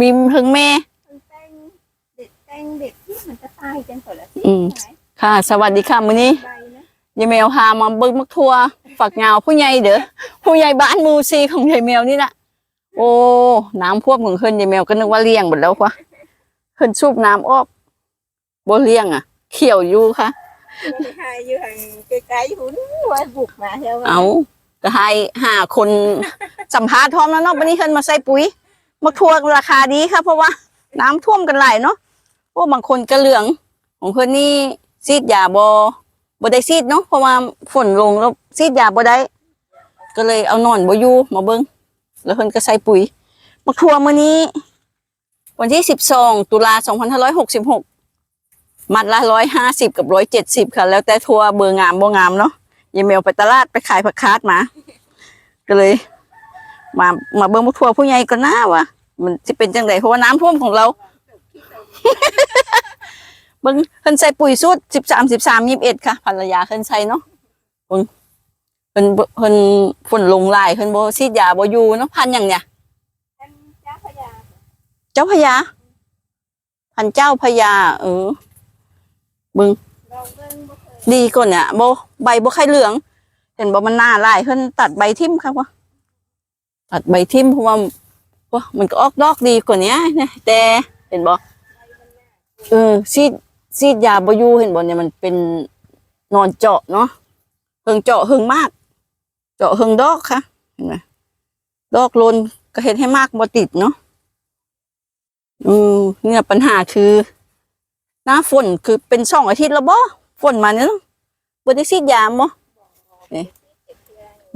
มีถึงแม่มันแป้งเด็ดแป้งเด็ดที่มันจะตายจังก่อนละสิอืม ใช่ไหมค่ะ สวัสดีค่ะมื้อนี้ใบนะยายแมวพามาเบิ่งมักทัวฝักยาวผู้ใหญ่เด้อผู้ใหญ่บ้านหมูซีของยายแมวนี่ละโอ้น้ำพวบของเพิ่นยายแมวก็นึกว่าเลี้ยงหมดแล้วควะเพิ่นสูบน้ำออกบ่เลี้ยงอะ เขียวอยู่ค่ะมันหายอยู่ห่างไกลๆหุ่นไว้บุกมาใช่ไหมเอาก็ให้หาคนสัมภาษณ์พร้อมแล้วเนาะวันนี้เพิ่นมาใส่ปุ๋ย มักทัวราคาดีค่ะ เพราะว่าน้ำท่วมกันหลายเนาะโอ้บางคนก็เหลือง ของเพิ่นนี่ซีดยาบ่บ่ได้ซีดเนาะเพราะว่าฝนลงแล้วซีดยาบ่ได้ ก็เลยเอานอนบอยู่มาเบิ่งแล้วเพิ่นก็ใส่ปุ๋ยมักทัวมื้อนี้ วันที่12ตุลา2566มัดละ150กับ170ค่ะ แล้วแต่ทัวเบอร์งามบ่งามเนาะยายเมลไปตลาดไปขายผักคาดมา ก็เลย มามาเบิ่งพวกทัวร์ผู้ใหญ่ก็น่าวะมันจะเป็นจังไดเพราะว่าน้ำท่วมของเราเบิ่งเพิ่นใส่ปุ๋ยสูตรสิบสามสิบสามยี่สิบเอ็ดค่ะภรรยาเพิ่นใส่เนาะเบิ่งเพิ่นเพิ่นฝนลงหลายเพิ่นบ่ฉีดยาบ่อยู่เนาะพันธุ์หยังเนี่ยเจ้าพยาเจ้าพญาพันเจ้าพญาเออเบิ่งดีก่อนเนี่ยโบใบบ่ค่เหลือง เห็นบ่มันหน้าลายเพิ่นตัดใบทิ่มครับว่า ตัดใบทิ่มเพราะว่าว่ามันก็ออกดอกดีกว่านี้นะแต่เห็นบ่เออซีดซีดยาบอยูเห็นบ่เนี่ยมันเป็นนอนเจาะเนาะเฮิงเจาะเฮิงมาก เจาะเฮิงดอกค่ะเห็นไหมดอกลนก็เห็นให้มากบ่ติดเนาะอืมเนี่ยปัญหาคือ หน้าฝนคือเป็นสองอาทิตย์แล้วบ่ฝนมาเนี่ยบ่ได้ซีดยามบ่นี่ย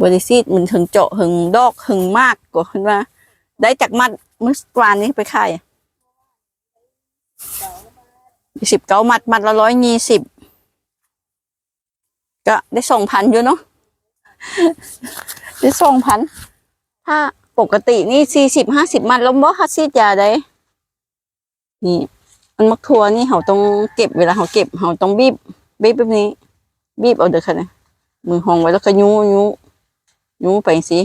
บ่ได้ซีดมันถึงเจาะถึงดอกถึงมากกว่าเพิ่นว่า ได้จากมัดเมื่อวานนี้ไปขายสิบเก้ามัดมัดละร้อยยี่สิบก็ได้สองพันอยู่เนาะได้สองพันถ้าปกตินี่สี่สิบห้าสิบมัดแล้วบ่ฮัดซีดยาได้นี่มันมักทัวนี่เขาต้องเก็บเวลาเขาเก็บเขาต้องบีบบีบแบบนี้ บีบเอาเด้อค่ะนะมือห้องไว้แล้วก็ยูยู ยูไปสิ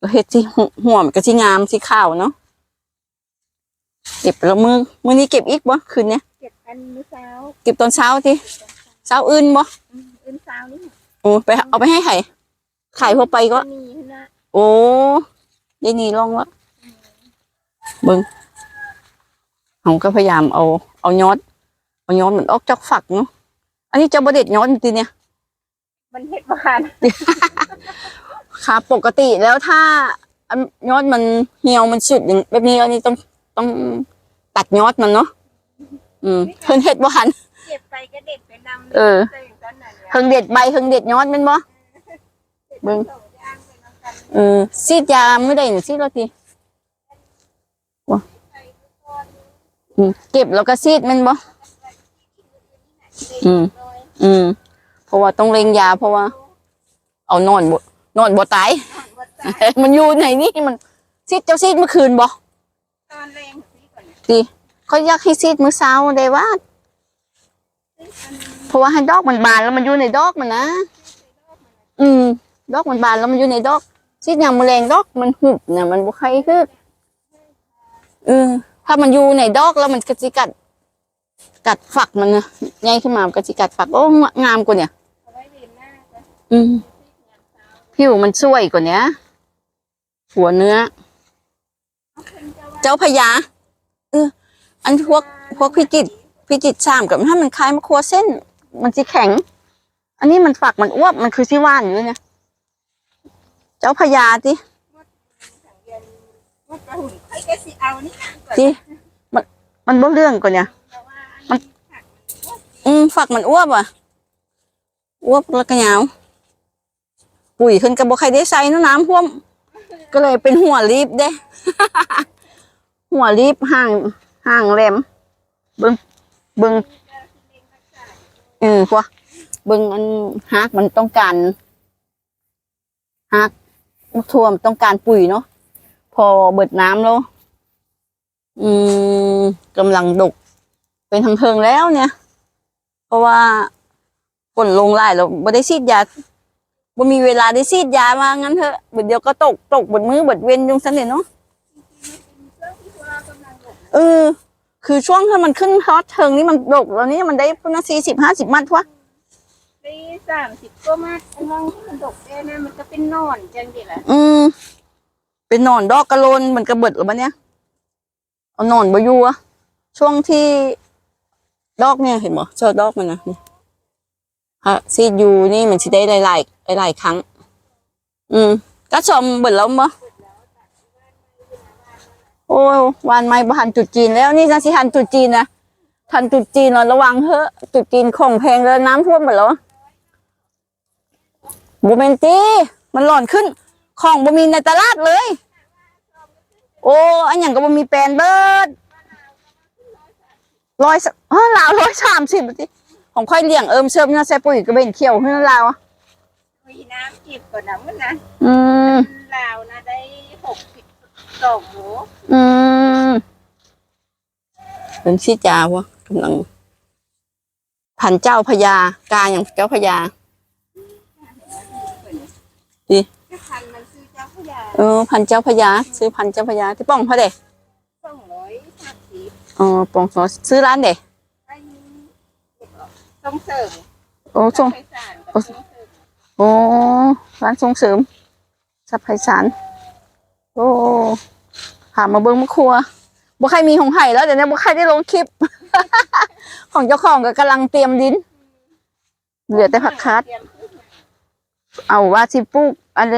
ก็เฮ็ดสิหัวหัวมันก็สิงามสิขาวเนาะเก็บแล้วมือมือนี้เก็บอีกบ่คืนเนี้ยเจ็ดอันมื้อเช้าเก็บตอนเช้าทีเช้าอื่นบ่อืมอื่นเช้านี่โอ้ไปเอาไปให้ไข่ไข่พอไปก็มีนะโอ้ยายนี่ลองวะเบิ่งเขาก็พยายามเอา เอายอดเอายอดมันออกจากฝักเนาะอันนี้เจะบเด็ดยอดจริงๆเนี่ยมันเฮ็ดบ่าน ค่ะ ปกติแล้วถ้าอันยอดมันเหี่ยวมันสุดอย่างแบบนี้อันนี้ต้องต้องตัดยอดมันเนาะอืมเพิ่นเฮ็ดบ่หันเก็บไปก็เด็ดไปนำเออใส่กันนั่นแหละเพิ่งเด็ดใบเพิ่งเด็ดยอดแม่นบ่เบิ่งส่ย่างไปนำกันเออซีดยามื้อใดนี่ซีดแล้วทีว้าอืมเก็บแล้วก็ซีดแม่นบ่อืม อืม เพราะว่าต้องเล็งยาเพราะว่า เอานอนบ่ นอนบ่ตายว่าตาย มันอยู่ไหนนี่มันซีดเจ้าซีดเมื่อคืนบ่ตอนแรงสิก่อนเนี่ยดีเขาอยากให้ซีดมื้อเช้าได้ว่า เพราะว่าให้ดอกมันบานแล้วมันอยู่ในดอกมันนะ อืม ดอกมันบานแล้วมันอยู่ในดอกซีดยามแมลงดอกมันหุบเนี่ยมันบ่ใครคือเออถ้ามันอยู่ในดอกแล้วมันก็สิกัด กัดฝักมันนะใหญ่ขึ้นมามันก็สิกัดฝัก โอ้งามกว่าเนี่ยเอาไว้เรียนหน้าก็อืม ผิวมันสวยกว่านี้หัวเนื้อ เจ้าพญาเอออันพวกพวกพิจิตพิจิตสามกับถ้ามันคล้ายมะครัวเส้น มันจะแข็ง อันนี้มันฝักมันอ้วบมันคือสิว่านอยู่เนี่ยเจ้าพญาที่สังเกตว่าจะหุ่นใครก็สิเอานี่ก่อนที่มันมันบ่เรื่องกว่าเนี่ยมัน อืมฝักมันอ้วบอะอ้วบแล้วก็ยาว ปุ๋ยขึ้นกับบ่ใครได้ใส่นาะน้ำท่วม ก็เลยเป็นหัวรีบเด้ หัวรีบห่างห่างแหลมเบิ่งเบิ่งเออพวกเบิ่งอันฮักมันต้องการฮักมะท่วมต้องการปุ๋ยเนาะพอเบิดน้ำแล้วอืมกำลังดก เป็นทางเทิงแล้วเนี่ย เพราะว่าฝนลงหลายแล้วบ่ได้ฉีดยา บ่มีเวลาได้ฉีดยามางั้นเถอะเบิดเดียวก็ตกตกเบิดมือเบิดเว้นยุงซั่นเนี่ยเนาะเครื่องที่ว่ากำลังดกเออ คือช่วงถ้ามันขึ้นฮอตเทิงนี่มันดกแล้วนี่มันได้พุ่นสี่สิบห้าสิบมัดวะได้สามสิบก็มากอันน้องที่มันดกได้นะมันก็เป็นนอนจังดีแหละอืมเป็นหนอนดอกกระโลนมันกระเบิดหรือปะเนี่ยเอาหนอนบอยู่อะช่วงที่ดอกเนี่ยเห็นบ่เจอดอกมันนะนี่ ฮะซีดอยู่นี่มันสิได้หลายๆหลายๆครั้ง อืม ก็ชมเบิดแล้วมั้โอ้วานไม้บ่หันจุดจีนแล้วนี่นะสิหันจุดจีนนะทันจุดจีนแล้วระวังเถอะจุดจีนของแพงแล้วน้ำท่วมหมดแล้วบูเมนตี้มันหล่อนขึ้น ของบ่มีในตลาดเลย โอ้อันอย่างก็บ่มีแปลนเบิดร้อยสเออลาวร้อยสามสิบสิ ของค่อยเลี้ยงเอิมเชิมเนี่ยใส่ปุ๋ยกระเบนเขียวขึ้นลาวอะมีน้ำจิบก่อนนะมันนะอืมลาวนะได้หกสิบสองหมูอืมเป็นชี้จาวะกำลังพันเจ้าพญากาอย่างเจ้าพญาก็พันมันซื้อเจ้าพระยาเออพันเจ้าพญาซื้อพันเจ้าพญาที่ป้องเขาเด็สองร้อยสามสิบอ๋อป้องเขาซื้อร้านเด็ไอ้ ส่งเสริมโอ้ส่งไพศาลกับส่งเสริมโอ้ร้านส่งเสริมสัพไพสารโอ้พามาเบิ้งมะครัวบ่ใครมีของไห่แล้วเดี๋ยวนี้บ่ใครได้ลงคลิป ของเจ้าของก็กำลังเตรียมดิน เหลือแต่ผักคาดเตรียมพืชเอาว่าสิปลูกอะไร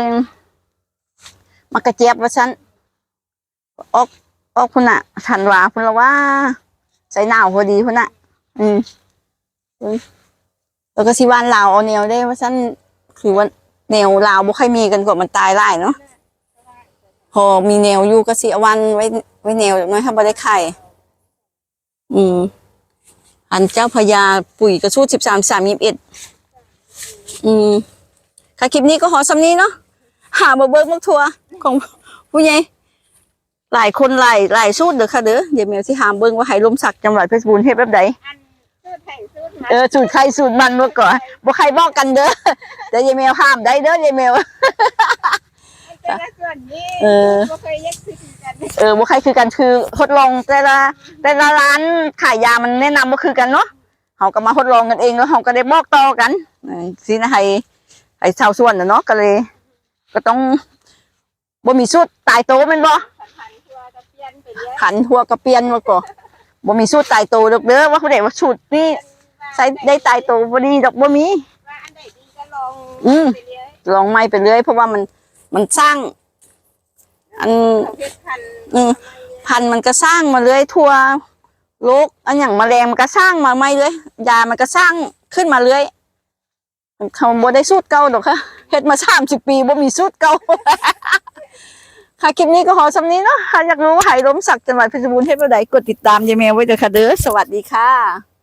มากระเจี๊ยบว่าฉันออกออกพุ่นน่ะธันวาพุ่นละว่า ใส่หนาวพอดีพุ่นน่ะอืมอืม แล้วก็สิวานลาวเอาแนวได้ว่าฉันคือว่าแนวลาวบ่ค่อยมีกันกว่ามันตายไล่เนาะพอมีแนวอยู่ก็สิเอาวันไว้ไว้แนวน้อยถ้าบ่ได้ไข่อืม อันเจ้าพญาปุ๋ยกระชูดสิบสามสามยิบเอ็ดอืมค่ะคลิปนี้ก็ขอสำนี้เนาะหามาเบิกมักทัวของผู้ใหญ่หลายคนหลายหลายสูตรเด้อค่ะเด้อเดี๋ยวแมวที่หามเบิ่งว่าไหลมศักจังหวัดเพชรบูรณ์เฮ็ดแบบใด อันสูตรไข่สูตรมันเออสูตรใครสูตรมันเมื่อก่อนบ่ใครบอกกันเด้อเดี๋ยวยายแมวห้ามได้เด้อยายแมวแต่ละส่วนนี้เออก็เคยแยกซื้อกันเออบ่ใครคือกันคือทดลองแต่ละแต่ละร้านขายยามันแนะนำบ่คือกันเนาะเฮาก็มาทดลองกันเองแล้วเฮาก็ได้บอกต่อกันเออสินะให้ให้ชาวสวนน่ะเนาะก็เลย ก็ต้องบ่มีสูตรตายโตแม่นบ่พันๆตัวก็เปลี่ยนไปเรื่อยขันหัวกระเปียนมาก่อ บ่มีสูตรตายโตดอกเด้อว่าผู้ใดว่าสูตรนี่ใส่ได้ตายโตบ่ดีดอกบ่มี ว่าอันไหนดีก็ลองอืม ไปเรื่อยลองไม่ไปเรื่อยเพราะว่ามันมันสร้าง อันประเภทพันธุ์อืม พันธุ์มันก็สร้างมาเรื่อยทั่วโลกอันอย่างแมลงมันก็สร้างมาไม่เลยยามันก็สร้างขึ้นมาเรื่อยมันคำบ่ได้สูตรเก่าดอกค่ะเฮ็ดมา30ปีบ่มีสูตรเก่า ค่ะคลิปนี้ก็ขอสำนี้เนาะถ้าอยากรู้ว่ายล้มศักดิ์จังหวัดเพชรบูรณ์เฮ็ดบ่ได้กดติดตามยายแมวไว้เด้อค่ะเด้อสวัสดีค่ะ